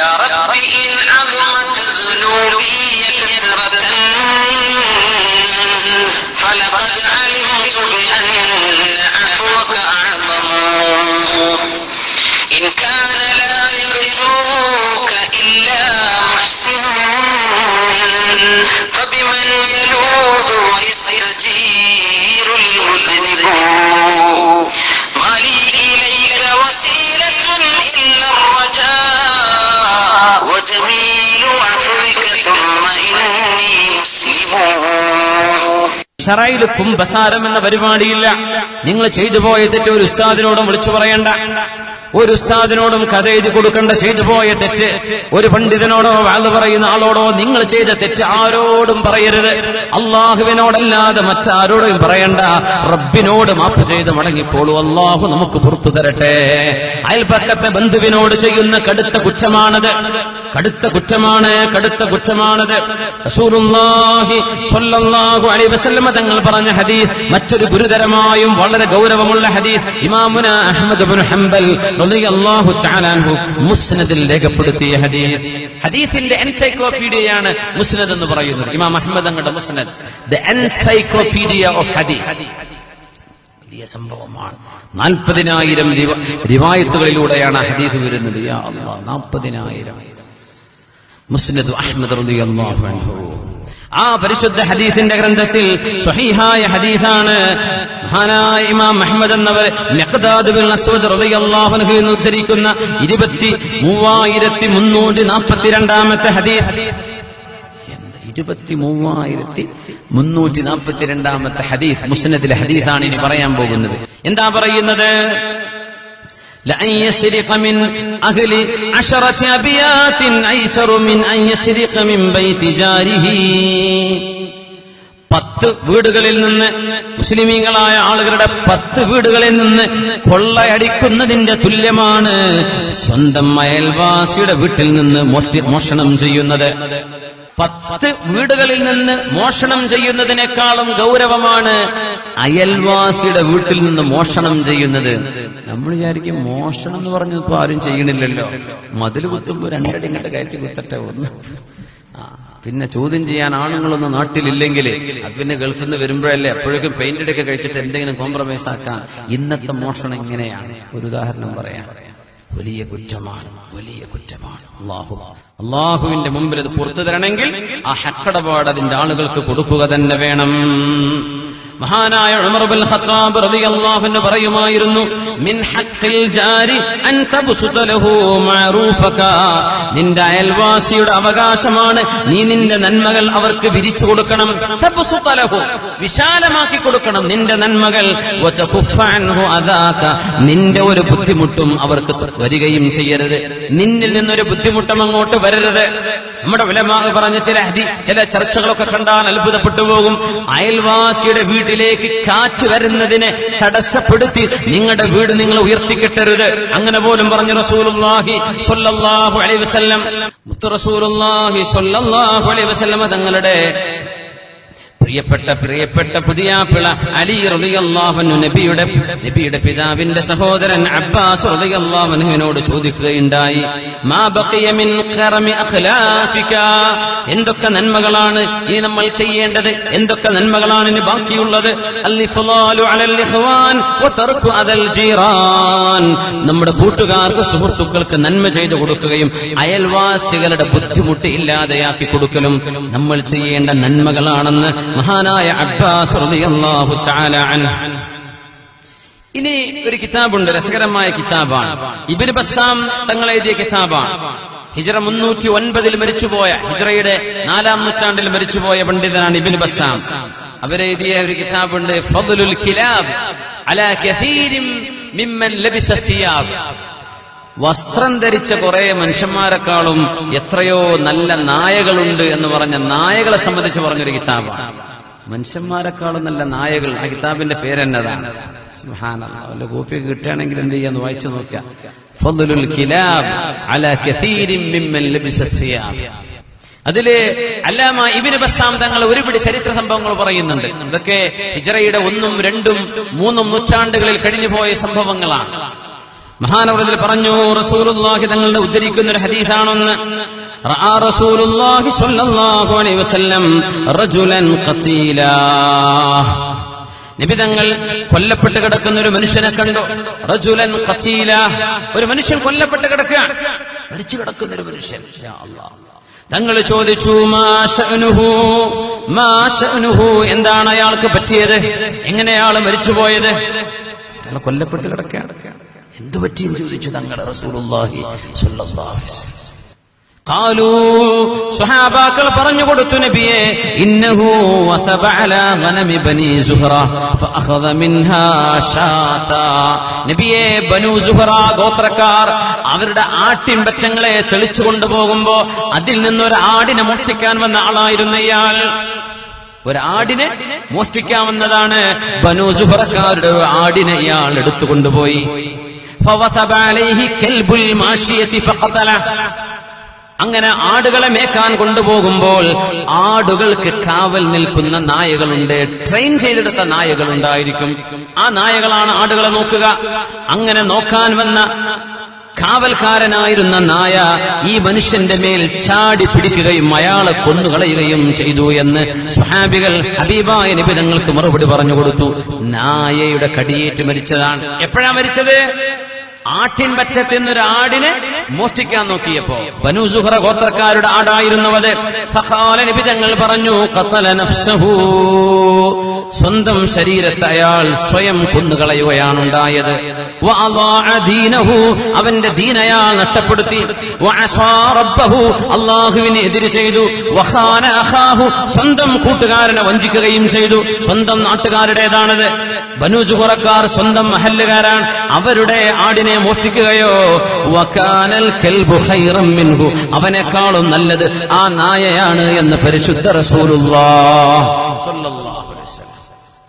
يا رب ഷറയിൽ കുംഭസാരം എന്ന പരിപാടിയില്ല. നിങ്ങൾ ചെയ്തു പോയ തെറ്റ് ഒരു ഉസ്താദിനോടും വിളിച്ചു പറയണ്ട. ഒരു ഉസ്താദിനോടും കഥ എഴുതി കൊടുക്കേണ്ട ചെയ്തു പോയ തെറ്റ്. ഒരു പണ്ഡിതനോടോ വാൾ പറയുന്ന ആളോടോ നിങ്ങൾ ചെയ്ത തെറ്റ് ആരോടും പറയരുത്. അള്ളാഹുവിനോടല്ലാതെ മറ്റാരോടും പറയണ്ട. റബ്ബിനോട് മാപ്പ് ചെയ്ത് മടങ്ങിക്കോളൂ അള്ളാഹു നമുക്ക് പുറത്തു തരട്ടെ. അയൽപക്കത്തെ ബന്ധുവിനോട് ചെയ്യുന്ന കടുത്ത കുറ്റമാണത്. കടുത്ത കുറ്റമാണ് കടുത്ത കുറ്റമാണത്. തങ്ങൾ പറഞ്ഞ ഹദീസ് മറ്റൊരു ഗുരുതരമായും വളരെ ഗൗരവമുള്ള ഹദീസ്. ഇമാമുന അഹമ്മദ് ഹംബൽ അള്ളാഹു മുസ്നദിൽ രേഖപ്പെടുത്തിയ ഹദീസ്. ഹദീസിന്റെ എൻസൈക്ലോപീഡിയയാണ് മുസ്നദ് എന്ന് പറയുന്നത്. ഇമാം അഹമ്മദ് തങ്ങളുടെ മുസ്നദ്. ദ എൻസൈക്ലോപീഡിയ ഓഫ് ഹദീസ് വലിയ സംഭവമാണ്. നാൽപ്പതിനായിരം റിവായത്തുകളിലൂടെയാണ് ഹദീസ് വരുന്നത്. നാൽപ്പതിനായിരം. മുസ്നദ് അഹ്മദ് റളിയല്ലാഹു അൻഹു. ആ പരിശുദ്ധ ഹദീസിന്റെ ഗ്രന്ഥത്തിൽ സ്വഹീഹായ ഹദീസാണ്. മഹാനായ ഇമാം അഹ്മദ് എന്നവർ എന്ന് ഉദ്ധരിക്കുന്ന ഇരുപത്തി മൂവായിരത്തി മുന്നൂറ്റി നാൽപ്പത്തിരണ്ടാമത്തെ ഹദീസ്. ഇരുപത്തി മൂവായിരത്തി മുന്നൂറ്റി നാൽപ്പത്തിരണ്ടാമത്തെ ഹദീസ്? മുസ്നദിലെ ഹദീസാണ് ഇനി പറയാൻ പോകുന്നത്. എന്താ പറയുന്നത്? لأن يسرق من أهل عشرة أبيات أيسر من أن يسرق من بيت جاره പത്ത് വീടുകളിൽ നിന്ന് മുസ്ലിമീങ്ങളായ ആളുകളുടെ പത്ത് വീടുകളിൽ നിന്ന് കൊള്ളയടിക്കുന്നതിന്റെ തുല്യമാണ് സ്വന്തം അയൽവാസിയുടെ വീട്ടിൽ നിന്ന് മോഷ്ടി- മോഷണം ചെയ്യുന്നത് പത്ത് വീടുകളിൽ നിന്ന് മോഷണം ചെയ്യുന്നതിനേക്കാളും ഗൗരവമാണ് അയൽവാസിയുടെ വീട്ടിൽ നിന്ന് മോഷണം ചെയ്യുന്നത്. നമ്മൾ വിചാരിക്കും മോഷണം എന്ന് പറഞ്ഞപ്പോ ആരും ചെയ്യണില്ലല്ലോ. മതിൽ കുത്തുമ്പോ രണ്ടടി ഇങ്ങോട്ട് കയറ്റി കുത്തട്ടെ ഒന്ന്. പിന്നെ ചോദ്യം ചെയ്യാൻ ആണുങ്ങളൊന്നും നാട്ടിലില്ലെങ്കിൽ അത് പിന്നെ ഗൾഫിൽ നിന്ന് വരുമ്പോഴല്ലേ എപ്പോഴേക്കും പെയിന്റ് ഒക്കെ കഴിച്ചിട്ട് എന്തെങ്കിലും കോംപ്രമൈസ് ആക്കാൻ. ഇന്നത്തെ മോഷണം ഇങ്ങനെയാണ്. ഒരു ഉദാഹരണം പറയാം. വലിയ കുറ്റമാണ് വലിയ കുറ്റമാണ്. അള്ളാഹു അള്ളാഹുവിന്റെ മുമ്പിൽ അത് പുറത്തു തരണമെങ്കിൽ ആ ഹക്കടപാട് അതിന്റെ ആളുകൾക്ക് കൊടുക്കുക തന്നെ വേണം. മഹാനായ ഉമർബുൽ ഖത്താബ് റളിയല്ലാഹു അൻഹു പറയുമായിരുന്നു മിൻ ഹഖിൽ ജാരി അൻ തബ്സുത ലഹു മഅറൂഫക. നിന്റെ അയൽവാസിയുടെ അവകാശമാണ് നീ നിന്റെ നന്മകൾ അവർക്ക് വിരിച്ചു കൊടുക്കണം. തബ്സുത ലഹു വിശാലമാക്കി കൊടുക്കണം നിന്റെ നന്മകൾ. വതകുഫ അൻഹു അദാക. നിന്റെ ഒരു ബുദ്ധിമുട്ടും അവർക്ക് വരികയും ചെയ്യരുത്. നിന്നിൽ നിന്നൊരു ബുദ്ധിമുട്ടും അങ്ങോട്ട് വരരുത്. നമ്മുടെ വിലമാ പറഞ്ഞ ചില ചില ചർച്ചകളൊക്കെ കണ്ടാൽ അത്ഭുതപ്പെട്ടു പോകും. അയൽവാസിയുടെ വീട്ടിലേക്ക് കാറ്റ് വരുന്നതിനെ തടസ്സപ്പെടുത്തി നിങ്ങളുടെ വീട് നിങ്ങൾ ഉയർത്തിക്കെട്ടരുത്. അങ്ങനെ പോലും പറഞ്ഞു റസൂലുള്ളാഹി സ്വല്ലല്ലാഹു അലൈഹി വസല്ലം മുത്തു റസൂലുള്ളാഹി സ്വല്ലല്ലാഹു അലൈഹി വസല്ലം തങ്ങളുടെ പ്രിയപ്പെട്ട പ്രിയപ്പെട്ട പുതിയാപ്പിള അലി റളിയല്ലാഹു നബിയുടെ നബിയുടെ പിതാവിന്റെ സഹോദരൻ അബ്ബാസ് റളിയല്ലാഹുവിനോട് ചോദിക്കുകയുണ്ടായി മാ ബഖിയ മിൻ എന്തൊക്കെ നന്മകളാണ് ഇനി നമ്മൾ ചെയ്യേണ്ടത്? എന്തൊക്കെ നന്മകളാണ് ഇനി ബാക്കിയുള്ളത്? അലൽ ഇഖ്വാൻ വതർകു അദൽ ജീറാൻ. നമ്മുടെ കൂട്ടുകാർക്ക് സുഹൃത്തുക്കൾക്ക് നന്മ ചെയ്തു കൊടുക്കുകയും അയൽവാസികളുടെ ബുദ്ധിമുട്ട് ഇല്ലാതെയാക്കി കൊടുക്കലും നമ്മൾ ചെയ്യേണ്ട നന്മകളാണെന്ന് മഹാനായ അബ്ബാസ് റളിയല്ലാഹു തആല ഇനി ഒരു കിതാബുണ്ട് രസകരമായ കിതാബാണ്. ഇബിൻ ബസ്സാം തങ്ങൾ എഴുതിയ കിതാബാണ്. ഹിജറ മുന്നൂറ്റി ഒൻപതിൽ മരിച്ചുപോയ ഹിജറയുടെ നാലാം നൂറ്റാണ്ടിൽ മരിച്ചുപോയ പണ്ഡിതനാണ് ഇബിൻ ബസ്സാം അവരെഴുതിയ ഒരു കിതാബുണ്ട് ഫദലുൽ കിലാബ് അലാ കസീരിം മിമ്മൻ ലബിസ വസ്ത്രം ധരിച്ച കുറെ മനുഷ്യന്മാരെക്കാളും എത്രയോ നല്ല നായകളുണ്ട് എന്ന് പറഞ്ഞ നായകളെ സംബന്ധിച്ച് പറഞ്ഞൊരു കിതാബാണ് മനുഷ്യന്മാരെക്കാളും നല്ല നായകൾ. ആ കിതാബിന്റെ പേരെന്നതാണ്. വല്ല കോപ്പി കിട്ടുകയാണെങ്കിൽ എന്ത് ചെയ്യാന്ന് വായിച്ചു നോക്കാം ഫضലുൽ കിലാബ് അലാ കസീരിൻ മിമ്മൻ ലബിസ സിയാബ് അതിൽ അല്ലാമ ഇബിന് ബസ്സാം തങ്ങൾ ഒരുപിടി ചരിത്ര സംഭവങ്ങൾ പറയുന്നുണ്ട്. ഇതൊക്കെ ഹിജറയുടെ ഒന്നും രണ്ടും മൂന്നും നൂറ്റാണ്ടുകളിൽ കഴിഞ്ഞുപോയ സംഭവങ്ങളാണ്. മഹാനവൃതിൽ പറഞ്ഞു റസൂലുള്ളാഹി തങ്ങളുടെ ഉദ്ധരിക്കുന്ന ഒരു ഹദീസാണെന്ന്. നിബിതങ്ങൾ കൊല്ലപ്പെട്ട് കിടക്കുന്ന ഒരു മനുഷ്യനെ കണ്ടു. റജുലൻ ഖതീല. ഒരു മനുഷ്യൻ കൊല്ലപ്പെട്ട് കിടക്കുകയാണ്. മരിച്ചു കിടക്കുന്ന ഒരു മനുഷ്യൻ. തങ്ങൾ ചോദിച്ചു എന്താണ് അയാൾക്ക് പറ്റിയത്? എങ്ങനെയാൾ മരിച്ചുപോയത്? അയാൾ കൊല്ലപ്പെട്ട് കിടക്കുകയാണ്. എന്തു പറ്റിയും ചോദിച്ചു തങ്ങളുടെ റസൂലുള്ളാഹി സ്വല്ലല്ലാഹു അലൈഹി ഖാലൂ സ്വഹാബാക്കൾ പറഞ്ഞു കൊടുത്തു നബിയെ ഇന്നഹു വസബ അല ബനി ഫഅഖദ മിൻഹാ ഗോത്രക്കാർ അവരുടെ ആട്ടിൻപറ്റങ്ങളെ തെളിച്ചു കൊണ്ടുപോകുമ്പോ അതിൽ നിന്നൊരു ആടിനെ മോഷ്ടിക്കാൻ വന്ന ആളായിരുന്നു ഇയാൾ. ഒരാടിനെ മോഷ്ടിക്കാമെന്നതാണ് ബനു സുഹറക്കാരുടെ ആടിനെ ഇയാൾ എടുത്തുകൊണ്ടുപോയി. അങ്ങനെ ആടുകളെ മേക്കാൻ കൊണ്ടുപോകുമ്പോൾ ആടുകൾക്ക് കാവൽ നിൽക്കുന്ന നായകളുണ്ട് ട്രെയിൻ ചെയ്തെടുത്ത നായകളുണ്ടായിരിക്കും. ആ നായകളാണ് ആടുകളെ നോക്കുക. അങ്ങനെ നോക്കാൻ വന്ന കാവൽക്കാരനായിരുന്ന നായ ഈ മനുഷ്യന്റെ മേൽ ചാടി പിടിക്കുകയും അയാളെ കൊന്നുകളയുകയും ചെയ്തു എന്ന് സുഹാബികൾ ഹബീബായ നിബിധങ്ങൾക്ക് മറുപടി പറഞ്ഞു കൊടുത്തു. നായയുടെ കടിയേറ്റ് മരിച്ചതാണ്. എപ്പോഴാ മരിച്ചത്? ആട്ടിൻ പറ്റത്ത് നിന്നൊരു ആടിനെ മോഷ്ടിക്കാൻ നോക്കിയപ്പോ ബനു സുഹറ ഗോത്രക്കാരുടെ ആടായിരുന്നവത് ഫഖാല നബി തങ്ങൾ പറഞ്ഞു ഖതല നഫ്സഹു. സ്വന്തം ശരീരത്തെ അയാൾ സ്വയം കൊന്നുകളയുകയാണുണ്ടായത് ഉണ്ടായത്. അവന്റെ ദീനയാൾ നഷ്ടപ്പെടുത്തി. അള്ളാഹുവിനെ എതിര് ചെയ്തു. സ്വന്തം കൂട്ടുകാരനെ വഞ്ചിക്കുകയും ചെയ്തു. സ്വന്തം നാട്ടുകാരുടേതാണത്. ബനുജുഹുറക്കാർ സ്വന്തം മഹല്ലുകാരാണ്. അവരുടെ ആടിനെ മോഷ്ടിക്കുകയോ? വക്കാനൽ മിൻഹു. അവനേക്കാളും നല്ലത് ആ നായയാണ് എന്ന് പരിശുദ്ധ വസല്ലം.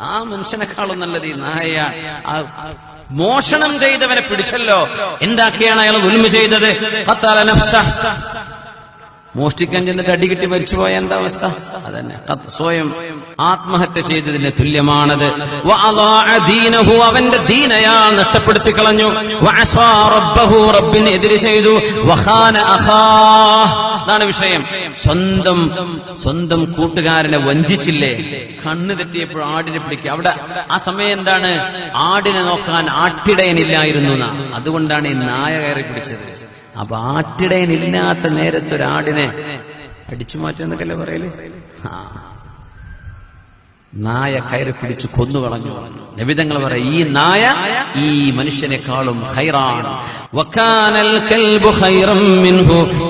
ആ മനുഷ്യനേക്കാളും നല്ലത് ഈ നായ. മോഷണം ചെയ്തവനെ പിടിച്ചല്ലോ. എന്താക്കിയാണ് അയാൾ ഉൽമ ചെയ്തത്. മോഷ്ടിക്കാൻ ചെന്നിട്ട് അടികിട്ടി മരിച്ചുപോയ എന്താ അവസ്ഥ? അതന്നെ. സ്വയം ആത്മഹത്യ ചെയ്തതിന് തുല്യമാണത്. അവന്റെ ദീനയാൾ നഷ്ടപ്പെടുത്തി കളഞ്ഞു റബ്ബിനെ എതിര് ചെയ്തു. അതാണ് വിഷയം. സ്വന്തം സ്വന്തം കൂട്ടുകാരനെ വഞ്ചിച്ചില്ലേ? കണ്ണു തെറ്റിയപ്പോൾ ആടിനെ പിടിക്കുക അവിടെ ആ സമയം എന്താണ്? ആടിനെ നോക്കാൻ ആട്ടിടയനില്ലായിരുന്നു. അതുകൊണ്ടാണ് ഈ നായ കയറി പിടിച്ചത്. അപ്പൊ ആട്ടിടയനില്ലാത്ത നേരത്തെ ഒരാടിനെ അടിച്ചു മാറ്റുന്നൊക്കെയല്ലേ പറയൽ? ആ. നായ കയറി പിടിച്ച് കൊന്നുകളഞ്ഞു. നബിതങ്ങൾ പറയും ഈ നായ ഈ മനുഷ്യനെക്കാളും ഹൈറാണ്.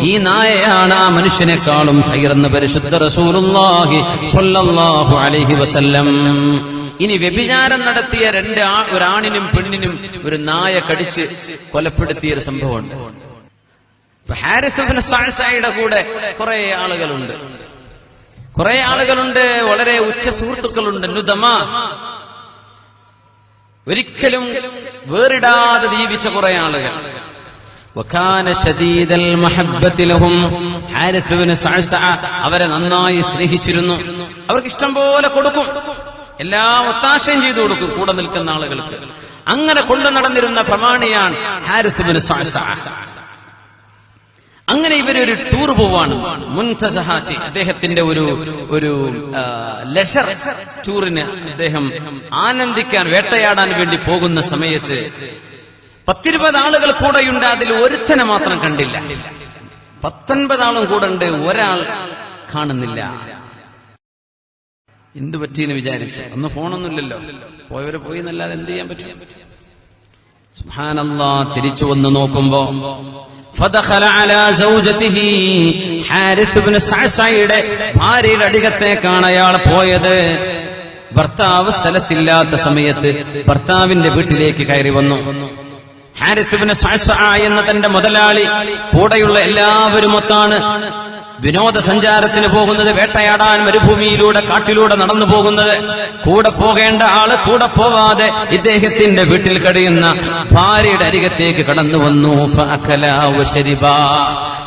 ഈ നായയാണ് ആ മനുഷ്യനെക്കാളും ഹൈറെന്ന് പരിശുദ്ധ റസൂലുള്ളാഹി സ്വല്ലല്ലാഹു അലൈഹി വസല്ലം. ഇനി വ്യഭിചാരം നടത്തിയ രണ്ട് ഒരാണിനും പെണ്ണിനും ഒരു നായ കടിച്ച് കൊലപ്പെടുത്തിയ ഒരു സംഭവമുണ്ട്. ഹാരിസ് കൂടെ കുറെ ആളുകളുണ്ട്. കുറെ ആളുകളുണ്ട് വളരെ ഉച്ച സുഹൃത്തുക്കളുണ്ട്. നുദമ ഒരിക്കലും വേറിടാതെ ജീവിച്ച കുറെ ആളുകൾ. അവരെ നന്നായി സ്നേഹിച്ചിരുന്നു. അവർക്ക് ഇഷ്ടം പോലെ കൊടുക്കും. എല്ലാ ഒത്താശയും ചെയ്തു കൊടുക്കും കൂടെ നിൽക്കുന്ന ആളുകൾക്ക്. അങ്ങനെ കൊണ്ടു നടന്നിരുന്ന പ്രമാണിയാണ് ഹാരിസുബിന് സാഴ്സ അങ്ങനെ ഇവരൊരു ടൂർ പോവാണ്. മുൻസഹാസി അദ്ദേഹത്തിന്റെ ഒരു ഒരു ലഷർ ടൂറിന് അദ്ദേഹം ആനന്ദിക്കാൻ വേട്ടയാടാൻ വേണ്ടി പോകുന്ന സമയത്ത് പത്തിരുപത് ആളുകൾ കൂടെയുണ്ട്. അതിൽ ഒരുത്തനെ മാത്രം കണ്ടില്ല. പത്തൊൻപത് ആളും കൂടെ ഉണ്ട്. ഒരാൾ കാണുന്നില്ല. എന്തു പറ്റിയെന്ന് വിചാരിച്ചു? ഒന്ന് ഫോണൊന്നുമില്ലല്ലോ. പോയവരെ പോയി എന്നല്ലാതെ എന്ത് ചെയ്യാൻ പറ്റും? സുഹാനല്ല തിരിച്ചു വന്ന് നോക്കുമ്പോ ഫദഖല അലാ സൗജതിഹി. ഹാരിസ് ഇബ്നു സഅസയുടെ ഭാര്യയുടെ അടികത്തേക്കാണ് അയാൾ പോയത്. ഭർത്താവ് സ്ഥലത്തില്ലാത്ത സമയത്ത് ഭർത്താവിന്റെ വീട്ടിലേക്ക് കയറി വന്നു. ഹാരിസ് ഇബ്നു സഅസ എന്ന തന്റെ മുതലാളി കൂടെയുള്ള എല്ലാവരും ഒത്താണ്. വിനോദസഞ്ചാരത്തിന് പോകുന്നത് വേട്ടയാടാൻ മരുഭൂമിയിലൂടെ കാട്ടിലൂടെ നടന്നു പോകുന്നത്. കൂടെ പോകേണ്ട ആൾ കൂടെ പോവാതെ ഇദ്ദേഹത്തിന്റെ വീട്ടിൽ കഴിയുന്ന ഭാര്യയുടെ അരികത്തേക്ക് കടന്നു വന്നു.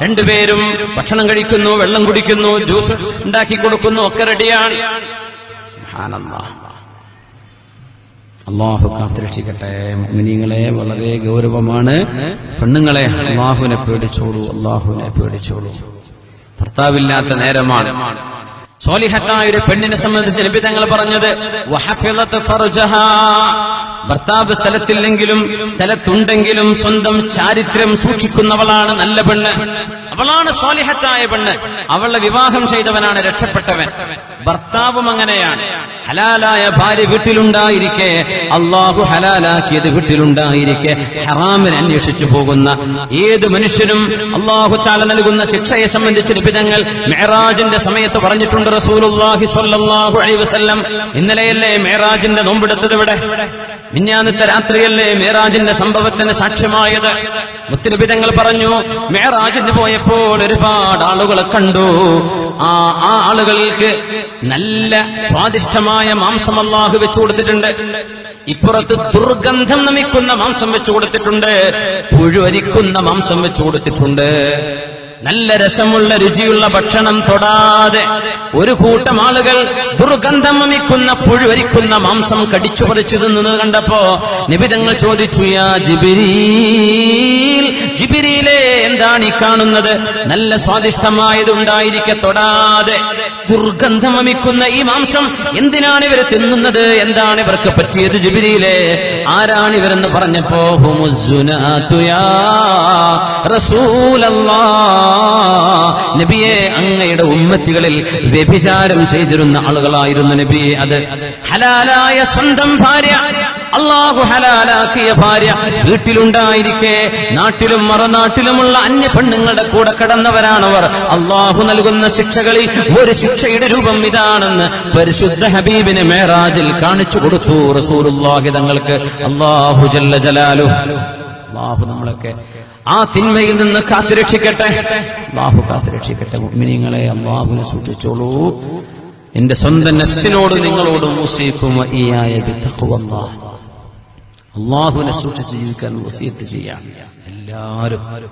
രണ്ടുപേരും ഭക്ഷണം കഴിക്കുന്നു വെള്ളം കുടിക്കുന്നു ജ്യൂസ് ഉണ്ടാക്കി കൊടുക്കുന്നു ഒക്കെ റെഡിയാണ്. അള്ളാഹു കാത്തിരക്ഷിക്കട്ടെ. മിനിങ്ങളെ വളരെ ഗൗരവമാണ്. പെണ്ണുങ്ങളെ അള്ളാഹുവിനെ പേടിച്ചോളൂ അള്ളാഹുവിനെ പേടിച്ചോളൂ. ഭർത്താവില്ലാത്ത നേരമാണ് സോലിഹത്തായ ഒരു പെണ്ണിനെ സംബന്ധിച്ച് നബി തങ്ങൾ പറഞ്ഞത്. ഭർത്താവ് സ്ഥലത്തില്ലെങ്കിലും സ്ഥലത്തുണ്ടെങ്കിലും സ്വന്തം ചാരിത്രം സൂക്ഷിക്കുന്നവളാണ് നല്ല പെണ്ണ് അവളാണ് സോലിഹത്തായ പെണ്ണ്. അവളെ വിവാഹം ചെയ്തവനാണ് രക്ഷപ്പെട്ടവൻ. ഭർത്താവും അങ്ങനെയാണ്. ഹലാലായ ഭാര്യ വീട്ടിലുണ്ടായിരിക്കെ. അള്ളാഹു ഹലാലാക്കിയത് വീട്ടിലുണ്ടായിരിക്കെ. ഹറാമിനെ അന്വേഷിച്ചു പോകുന്ന ഏത് മനുഷ്യനും അള്ളാഹു ചാല നൽകുന്ന ശിക്ഷയെ സംബന്ധിച്ച് ലഭിതങ്ങൾ മെഹറാജിന്റെ സമയത്ത് പറഞ്ഞിട്ടുണ്ട് റസൂലുല്ലാഹി സ്വല്ലാഹു അലൈഹി വസല്ലം. ഇന്നലെയല്ലേ മെഹറാജിന്റെ നോമ്പെടുത്തത് ഇവിടെ? മിന്നാന്നത്തെ രാത്രിയല്ലേ മേറാജിന്റെ സംഭവത്തിന് സാക്ഷ്യമായത്? മുത്തുനിബിതങ്ങൾ പറഞ്ഞു മേറാജിന് പോയപ്പോൾ ഒരുപാട് ആളുകളെ കണ്ടു. ആ ആ ആളുകൾക്ക് നല്ല സ്വാദിഷ്ടമായ മാംസം അള്ളാഹു വെച്ചു കൊടുത്തിട്ടുണ്ട്. ഇപ്പുറത്ത് ദുർഗന്ധം നമിക്കുന്ന മാംസം വെച്ചു കൊടുത്തിട്ടുണ്ട്. പുഴുവരിക്കുന്ന മാംസം വെച്ചു കൊടുത്തിട്ടുണ്ട്. നല്ല രസമുള്ള രുചിയുള്ള ഭക്ഷണം തൊടാതെ ഒരു കൂട്ടം ആളുകൾ ദുർഗന്ധം വമിക്കുന്ന പുഴുവരിക്കുന്ന മാംസം കടിച്ചു പറിച്ചു തിന്നത് കണ്ടപ്പോ നിബിതങ്ങൾ ചോദിച്ചു യാ ജിബിരീൽ ജിബിരിയിലെ എന്താണ് ഈ കാണുന്നത്? നല്ല സ്വാദിഷ്ടമായതുണ്ടായിരിക്കെ തൊടാതെ ദുർഗന്ധം വമിക്കുന്ന ഈ മാംസം എന്തിനാണ് ഇവർ തിന്നുന്നത്? എന്താണ് ഇവർക്ക് പറ്റിയത് ജിബിരിയിലെ ആരാണ് ഇവരെന്ന് പറഞ്ഞപ്പോ? ഹുമുസുനാ റസൂലല്ലാ. നബിയെ അങ്ങയുടെ ഉമ്മത്തികളിൽ വ്യഭിചാരം ചെയ്തിരുന്ന ആളുകളായിരുന്നു നബിയെ അത് ഹലാലായ സ്വന്തം ഭാര്യ അള്ളാഹു ഹലാലാക്കിയ ഭാര്യ. വീട്ടിലുണ്ടായിരിക്കെ നാട്ടിലും മറനാട്ടിലുമുള്ള അന്യ പെണ്ണുങ്ങളുടെ കൂടെ കടന്നവരാണവർ. അള്ളാഹു നൽകുന്ന ശിക്ഷകളിൽ ഒരു ശിക്ഷയുടെ രൂപം ഇതാണെന്ന് പരിശുദ്ധ ഹബീബിന് മേറാജിൽ കാണിച്ചു കൊടുത്തു റസൂലുള്ളാഹി തങ്ങൾക്ക്. അള്ളാഹു ജല്ല ജലാലു അള്ളാഹു നമ്മളൊക്കെ ആ തിന്മയിൽ നിന്ന് കാത്തുരക്ഷിക്കട്ടെ. അള്ളാഹു കാത്തുരക്ഷിക്കട്ടെ മിനിങ്ങളെ അള്ളാഹുവിനെ സൂക്ഷിച്ചോളൂ. എന്റെ സ്വന്തം നഫ്സിനോട് നിങ്ങളോട് മുസീഫും. അള്ളാഹുവിനെ സൂക്ഷിച്ച് ജീവിക്കാൻ വസീയത്ത് ചെയ്യാം. എല്ലാവരും.